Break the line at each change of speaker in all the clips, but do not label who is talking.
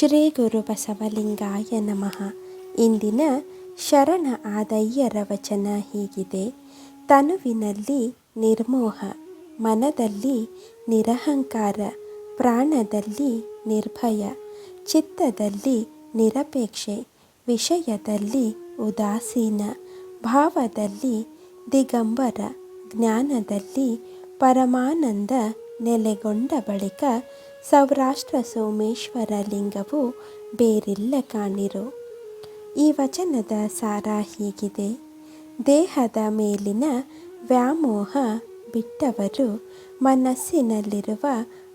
ಶ್ರೀ ಗುರು ಬಸವಲಿಂಗಾಯ ನಮಃ. ಇಂದಿನ ಶರಣ ಆದಯ್ಯರ ವಚನ ಹೀಗಿದೆ. ತನುವಿನಲ್ಲಿ ನಿರ್ಮೋಹ, ಮನದಲ್ಲಿ ನಿರಹಂಕಾರ, ಪ್ರಾಣದಲ್ಲಿ ನಿರ್ಭಯ, ಚಿತ್ತದಲ್ಲಿ ನಿರಪೇಕ್ಷೆ, ವಿಷಯದಲ್ಲಿ ಉದಾಸೀನ, ಭಾವದಲ್ಲಿ ದಿಗಂಬರ, ಜ್ಞಾನದಲ್ಲಿ ಪರಮಾನಂದ ನೆಲೆಗೊಂಡ ಬಳಿಕ ಸೌರಾಷ್ಟ್ರ ಸೋಮೇಶ್ವರ ಲಿಂಗವು ಬೇರಿಲ್ಲ ಕಾಣಿರು. ಈ ವಚನದ ಸಾರ ಹೀಗಿದೆ. ದೇಹದ ಮೇಲಿನ ವ್ಯಾಮೋಹ ಬಿಟ್ಟವರು ಮನಸ್ಸಿನಲ್ಲಿರುವ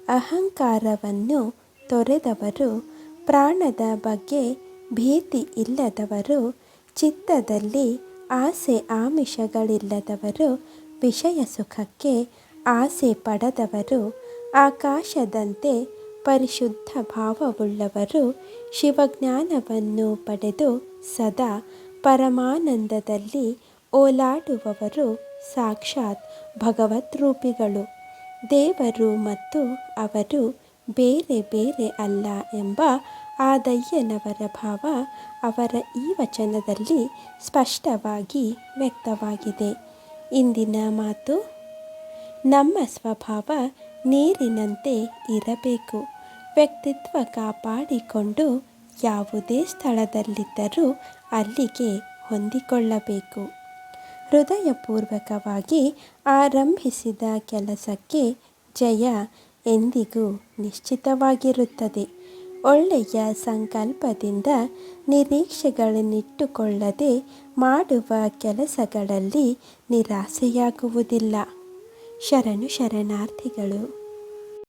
ಅಹಂಕಾರವನ್ನು ತೊರೆದವರು ಪ್ರಾಣದ ಬಗ್ಗೆ ಭೀತಿ ಇಲ್ಲದವರು ಚಿತ್ತದಲ್ಲಿ ಆಸೆ ಆಮಿಷಗಳಿಲ್ಲದವರು ವಿಷಯ ಸುಖಕ್ಕೆ ಆಸೆ ಪಡದವರು, ಆಕಾಶದಂತೆ ಪರಿಶುದ್ಧ ಭಾವವುಳ್ಳವರು ಶಿವಜ್ಞಾನವನ್ನು ಪಡೆದು ಸದಾ ಪರಮಾನಂದದಲ್ಲಿ ಓಲಾಡುವವರು ಸಾಕ್ಷಾತ್ ಭಗವತ್ ರೂಪಿಗಳು ದೇವರು ಮತ್ತು ಅವರು ಬೇರೆ ಬೇರೆ ಅಲ್ಲ ಎಂಬ ಆದಯ್ಯನವರ ಭಾವ ಅವರ ಈ ವಚನದಲ್ಲಿ ಸ್ಪಷ್ಟವಾಗಿ ವ್ಯಕ್ತವಾಗಿದೆ. ಇಂದಿನ ಮಾತು ನಮ್ಮ ಸ್ವಭಾವ ನೀರಿನಂತೆ ಇರಬೇಕು. ವ್ಯಕ್ತಿತ್ವ ಕಾಪಾಡಿಕೊಂಡು ಯಾವುದೇ ಸ್ಥಳದಲ್ಲಿದ್ದರೂ ಅಲ್ಲಿಗೆ ಹೊಂದಿಕೊಳ್ಳಬೇಕು. ಹೃದಯಪೂರ್ವಕವಾಗಿ ಆರಂಭಿಸಿದ ಕೆಲಸಕ್ಕೆ ಜಯ ಎಂದಿಗೂ ನಿಶ್ಚಿತವಾಗಿರುತ್ತದೆ. ಒಳ್ಳೆಯ ಸಂಕಲ್ಪದಿಂದ ನಿರೀಕ್ಷೆಗಳನ್ನಿಟ್ಟುಕೊಳ್ಳದೆ ಮಾಡುವ ಕೆಲಸಗಳಲ್ಲಿ ನಿರಾಸೆಯಾಗುವುದಿಲ್ಲ. ಶರಣು ಶರಣಾರ್ಥಿಗಳು.